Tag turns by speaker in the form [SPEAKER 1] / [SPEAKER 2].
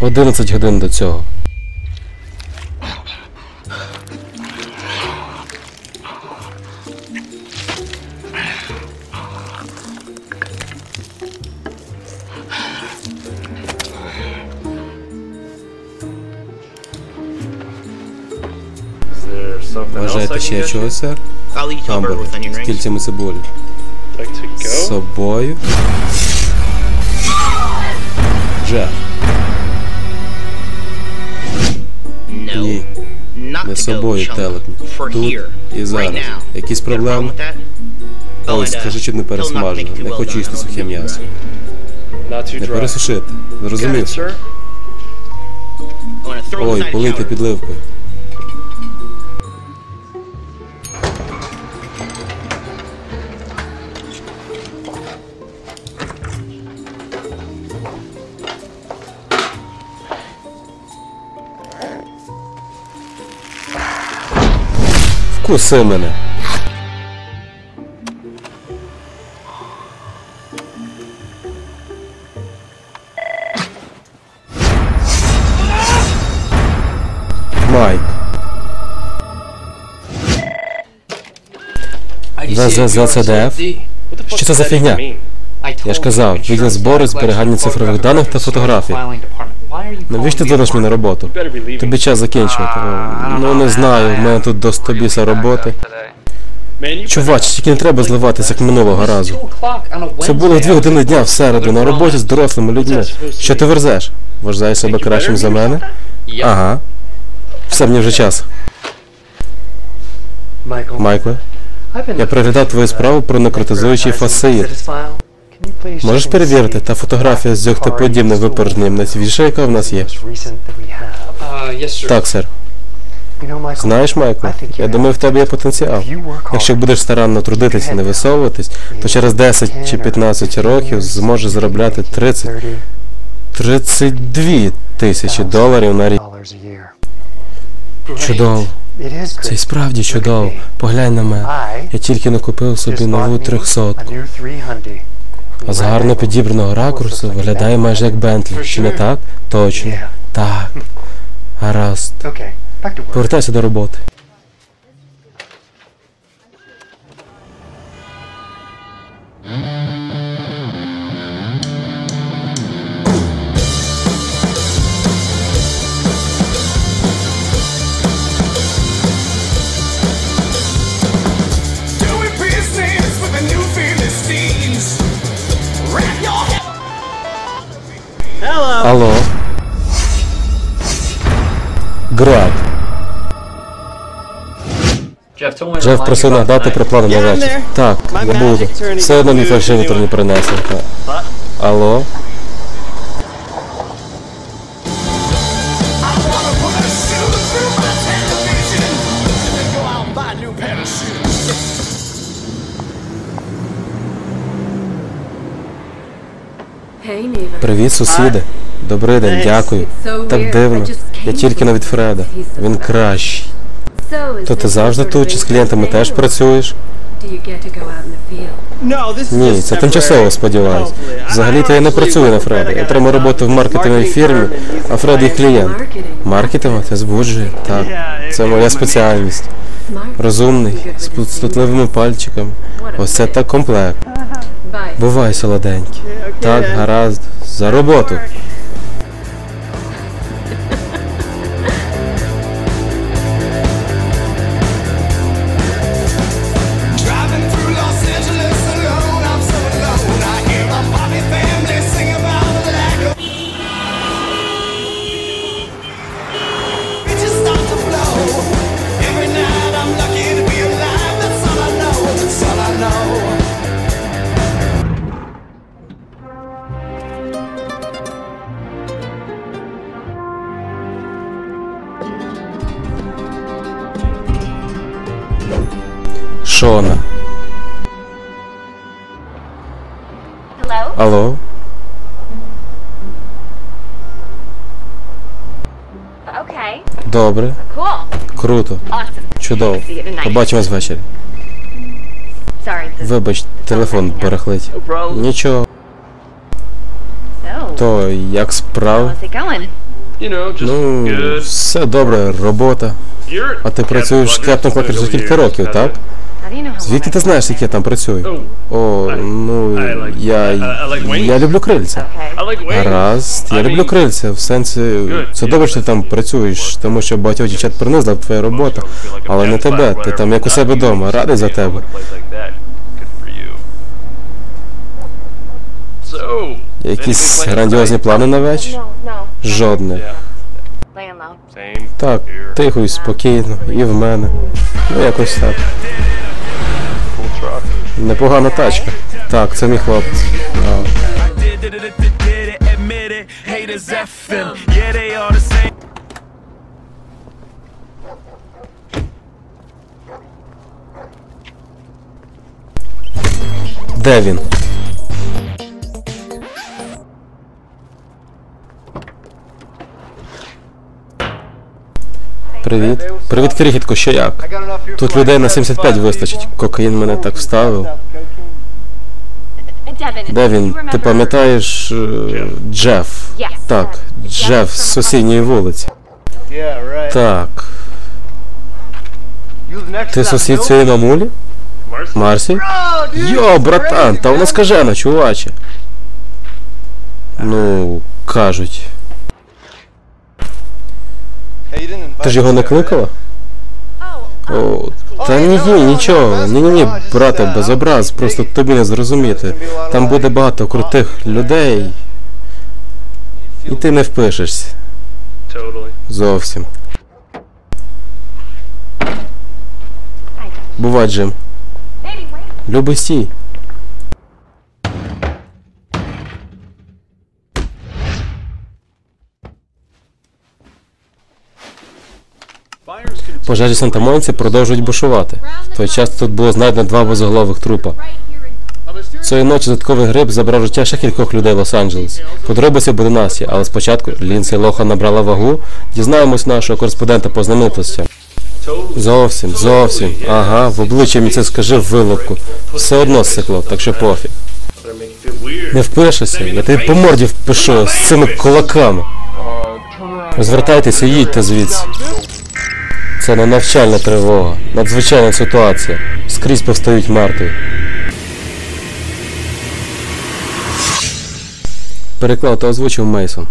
[SPEAKER 1] 11 годин до цього. Бажаєте ще чогось, сер? Гамбургер з кільцями цибулі. З собою. Джеф.
[SPEAKER 2] No.
[SPEAKER 1] Ні,
[SPEAKER 2] Not
[SPEAKER 1] не собою телепні. Тут і зараз. Якісь проблеми?
[SPEAKER 2] Oh,
[SPEAKER 1] Ой,
[SPEAKER 2] uh,
[SPEAKER 1] скажи, чи не пересмажено. Не хочу їсти сухе м'ясо. Не пересушити. Зрозумів? Ой,
[SPEAKER 2] shower.
[SPEAKER 1] підливкою. Вкуси мене. Майк. ЗЗЗЦДФ? Що це за фігня? Я ж казав, відділ збору зберігання цифрових даних та фотографій. Навіщо ти дзвониш мені на роботу? Тобі час закінчувати. Ну не знаю, в мене тут до 100 біса роботи. Чувач, тільки не треба зливатися, як минулого разу. Це було дві години дня в середу на роботі з дорослими людьми. Що ти верзеш? Вважаєш себе кращим за мене? Ага. Все, мені вже час. Майкле, я переглядав твою справу про некротизуючий фасеїд. Можеш перевірити, та фотографія з дьогтеподібним випорожненням найсвіжіша, яка в нас є? Так, сер. Знаєш, Майкле, я думаю, в тебе є потенціал. Якщо будеш старанно трудитися і не висовуватись, то через 10 чи 15 років зможеш заробляти 30, 32 тисячі доларів на рік. Чудово. Це і справді чудово. Поглянь на мене. Я тільки не купив собі нову трьохсотку. А з гарно підібраного ракурсу виглядає майже як Бентлі. Чи не так? Точно. Так. Гаразд. Повертайся до роботи. Алло. Град. Джеф просив надати про на вечір. Так, я буду. Все одно мій фальшивітер не принесли. Алло? Привіт, сусіди. Добрий день, дякую. Так дивно. Я тільки на від Фреда. Він кращий. То ти завжди тут чи з клієнтами теж працюєш? Ні, це тимчасово, сподіваюсь. Взагалі-то я не працюю на Фреда. Я отримав роботу в маркетинговій фірмі, а Фред їх клієнт. Маркетинг це збуджує. Так. Це моя спеціальність. Розумний, з пустотливими пальчиками. Ось це так комплект. Бувай, солоденький. Так, гаразд. За роботу. Шона.
[SPEAKER 3] Hello?
[SPEAKER 1] Алло?
[SPEAKER 3] Okay.
[SPEAKER 1] Добре.
[SPEAKER 3] Cool.
[SPEAKER 1] Круто.
[SPEAKER 3] Awesome.
[SPEAKER 1] Чудово. Побачимось ввечері. Вибач, телефон барахлить. Нічого. То як справи?
[SPEAKER 3] How's it going?
[SPEAKER 4] You know, just
[SPEAKER 1] Ну, все добре, робота. А ти працюєш кептом Клакер вже кілька років, так? Звідки ти знаєш, як я там працюю?
[SPEAKER 4] Oh,
[SPEAKER 1] О, ну я. Я люблю крильця. Гаразд, я люблю крильця. В сенсі, це добре, що ти там працюєш, тому що багатьох дівчат принизла твоя робота. Але не тебе, ти там як у себе вдома, радий за тебе. Якісь грандіозні плани на вечір?
[SPEAKER 4] Same.
[SPEAKER 1] Так, тихо і спокійно, і в мене. Ну якось так. Непогана тачка. Так, це мій хлопець. Де did Привіт. Привіт, крихітко, що як? Тут людей на 75 вистачить. Кокаїн мене так вставив.
[SPEAKER 3] Devin,
[SPEAKER 1] Де він? Ти пам'ятаєш е, Джеф? Так, Джеф з сусідньої вулиці. Так. Ти сусід цієї мамулі? Марсі? Йо, братан, та вона скажена, чуваче. Ну, кажуть. Ти ж його не кликала? О, та ні, ні, нічого. Ні, ні, ні, брате, без образ, просто тобі не зрозуміти. Там буде багато крутих людей, і ти не впишешся. Зовсім. Бувай, Джим.
[SPEAKER 3] Baby, wait.
[SPEAKER 1] Пожежі Санта-Моніці продовжують бушувати. В той час тут було знайдено два безголових трупа. Цієї ночі додатковий гриб забрав життя ще кількох людей в Лос-Анджелесі. Подробиці буде Насі, але спочатку Лінсі Лоха набрала вагу. Дізнаємось нашого кореспондента по знаменитостям. Зовсім, зовсім. Ага, в обличчя мені це скажи в вилупку. Все одно сикло, так що пофіг. Не впишешся, я тобі по морді впишу з цими кулаками. Розвертайтеся, їдьте звідси. Це не навчальна тривога, надзвичайна ситуація. Скрізь повстають мертві. Переклад та озвучив Мейсон.